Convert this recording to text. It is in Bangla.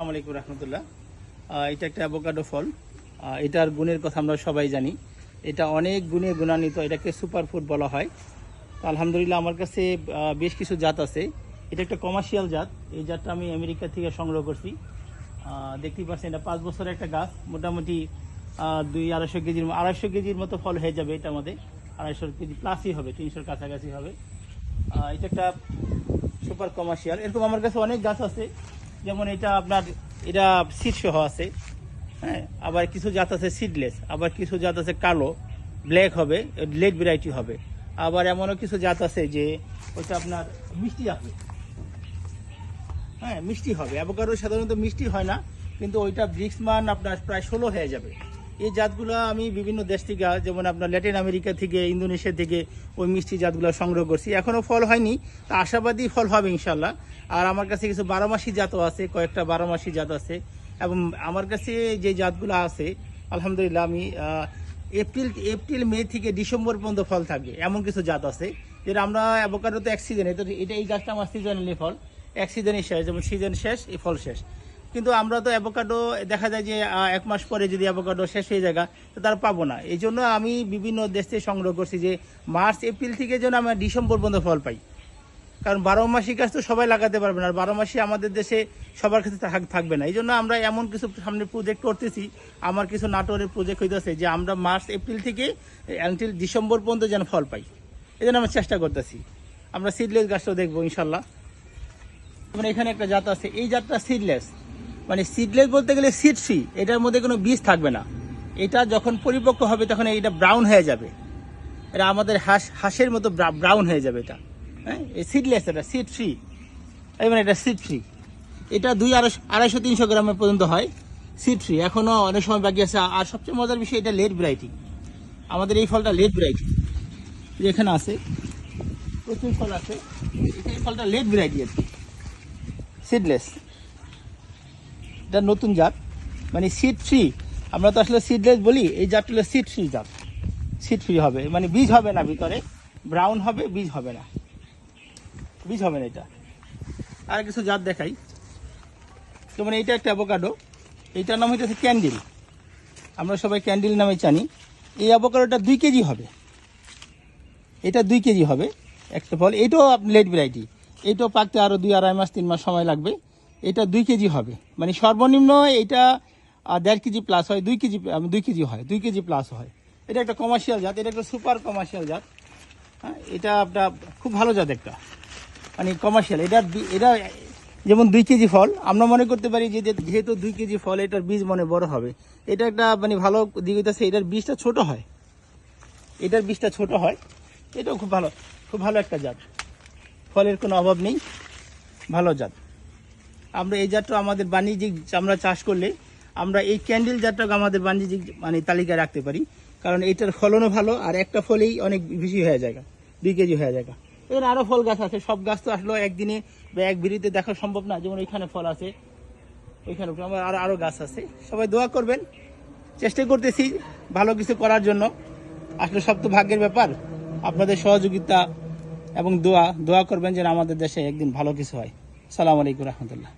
আলাইকুম রহমতুল্লাহ। এটা একটা অ্যাভোকাডো ফল। এটার গুণের কথা আমরা সবাই জানি। এটা অনেক গুণে গুণান্বিত, এটাকে সুপার ফুড বলা হয়। আলহামদুলিল্লাহ আমার কাছে বেশ কিছু জাত আছে। এটা একটা কমার্শিয়াল জাত। এই জাতটা আমি আমেরিকা থেকে সংগ্রহ করছি। দেখতেই পাচ্ছেন, এটা পাঁচ বছরের একটা গাছ। মোটামুটি দুই আড়াইশো কেজির আড়াইশো কেজির মতো ফল হয়ে যাবে এটার মধ্যে আড়াইশো কেজি প্লাসই হবে, তিনশোর কাছাকাছি হবে। এটা একটা সুপার কমার্শিয়াল এরকম আমার কাছে অনেক গাছ আছে। যেমন এটা আপনার, এটা সহ আছে হ্যাঁ? আবার কিছু জাত আছে সিডলেস আবার কিছু জাত আছে কালো ব্ল্যাক হবে লেট ভ্যারাইটি হবে। আবার এমনও কিছু জাত আছে যে ওটা আপনার মিষ্টি হবে হ্যাঁ মিষ্টি হবে। অ্যাভোকাডো সাধারণত মিষ্টি হয় না, কিন্তু ওইটা ব্রিক্স মান আপনার প্রায় ষোলো হয়ে যাবে। এই জাতগুলো আমি বিভিন্ন দেশ থেকে, যেমন আপনার ল্যাটিন আমেরিকা থেকে, ইন্দোনেশিয়া থেকে ওই মিষ্টি জাতগুলো সংগ্রহ করছি। এখনও ফল হয়নি, তা আশাবাদী ফল হবে ইনশাল্লাহ আর আমার কাছে কিছু বারোমাসি জাতও আছে, কয়েকটা বারোমাসি জাত আছে। এবং আমার কাছে যে জাতগুলো আছে, আলহামদুলিল্লাহ আমি এপ্রিল এপ্রিল, মে থেকে ডিসেম্বর পর্যন্ত ফল থাকবে এমন কিছু জাত আছে। যেটা আমরা অ্যাভোকাডো তো এক সিজনে তো এটা এই গাছটা আমার সিজনালি ফল। এক সিজনই শেষ, যেমন সিজন শেষ, এই ফল শেষ। কিন্তু আমরা তো অ্যাভোকাডো দেখা যায় যে এক মাস পরে যদি অ্যাভোকাডো শেষ হয়ে যায় তো তার পাবো না। এই জন্য আমি বিভিন্ন দেশ থেকে সংগ্রহ করছি যে, মার্চ, এপ্রিল থেকে যেন আমরা ডিসেম্বর পর্যন্ত ফল পাই। কারণ বারো মাসি গাছ তো সবাই লাগাতে পারবে না, আর বারো মাসি আমাদের দেশে সবার থাক- থাকবে না। এই জন্য আমরা এমন কিছু সামনে প্রজেক্ট করতেছি, আমার কিছু নাটোরের প্রজেক্ট হইতেছে যে, আমরা মার্চ, এপ্রিল থেকে অ্যান্টিল ডিসেম্বর পর্যন্ত যেন ফল পাই। এই জন্য আমরা চেষ্টা করতেছি। আমরা সিডলেস গাছটাও দেখব, ইনশাল্লাহ। মানে এখানে একটা জাত আছে, এই জাতটা সিডলেস মানে সিডলেস বলতে গেলে সিড ফ্রি এটার মধ্যে কোনো বীজ থাকবে না। এটা যখন পরিপক্ক হবে তখন এটা ব্রাউন হয়ে যাবে। এটা আমাদের হাঁস, হাঁসের মতো ব্রাউন হয়ে যাবে এটা। হ্যাঁ সিডলেস এটা সিড ফ্রি মানে এটা সিড ফ্রি এটা দুই আড়াইশো আড়াইশো, তিনশো গ্রামের পর্যন্ত হয়। সিড ফ্রি এখনও অনেক সময় বাকি আছে। আর সবচেয়ে মজার বিষয়, এটা লেট ভ্যারাইটি আমাদের এই ফলটা লেট ভ্যারাইটি এখানে আছে, প্রচুর ফল আছে। এই ফলটা লেট ভ্যারাইটি আছে সিডলেস এটা নতুন জাত। মানে সিড ফ্রি আমরা তো আসলে সিডলেস বলি, এই জাতটা হলো সিড ফ্রি জাত। সিড ফ্রি হবে। মানে বীজ হবে না ভিতরে। ব্রাউন হবে, বীজ হবে না। বীজ হবে না এটা। আর কিছু জাত দেখাই। যেমন এইটা একটা অ্যাভোকাডো এইটার নাম হইতেছে ক্যান্ডিল আমরা সবাই ক্যান্ডিল নামে জানি। এই অ্যাভোকাডোটা দুই কেজি হবে। এটা দুই কেজি হবে, একটা ফল। এটাও লেট ভ্যারাইটি এটাও পাকতে আরও দুই আড়াই মাস, তিন মাস সময় লাগবে। এটা দুই কেজি হবে। মানে সর্বনিম্ন এটা দেড় কেজি প্লাস হয়, দুই কেজি দুই কেজি হয়, দুই কেজি প্লাস হয়। এটা একটা কমার্শিয়াল জাত, এটা একটা সুপার কমার্শিয়াল জাত। হ্যাঁ এটা আপনার খুব ভালো জাত একটা। মানে কমার্শিয়াল এটার বি- এটা যেমন দুই কেজি ফল, আমরা মনে করতে পারি যে- যেহেতু দুই কেজি ফল, এটার বীজ মনে বড় হবে। এটা একটা মানে ভালো দিক হইতেছে, এটার বীজটা ছোট হয়। এটার বীজটা ছোট হয়, এটাও খুব ভালো খুব ভালো একটা জাত। ফলের কোনো অভাব নেই, ভালো জাত। আমরা এই জাতটা আমাদের বাণিজ্যিক আমরা চাষ করলে আমরা এই ক্যান্ডেল জাতটাকে আমাদের বাণিজ্যিক মানে তালিকায় রাখতে পারি। কারণ এটার ফলনও ভালো আর একটা ফলেই অনেক বেশি হয়ে যায় দুই কেজি হয়ে যায় এখানে আরও ফল গাছ আছে, সব গাছ তো আসলে একদিনে বা এক বিড়িতে দেখা সম্ভব না, যেমন এখানে ফল আছে, ওইখানে আমার আরও আরও গাছ আছে। সবাই দোয়া করবেন, চেষ্টা করতেছি ভালো কিছু করার জন্য। আসলে সব তো ভাগ্যের ব্যাপার, আপনাদের সহযোগিতা এবং দোয়া দোয়া করবেন যেন আমাদের দেশে একদিন ভালো কিছু হয়। সালাম আলাইকুম রহমতুল্লাহ।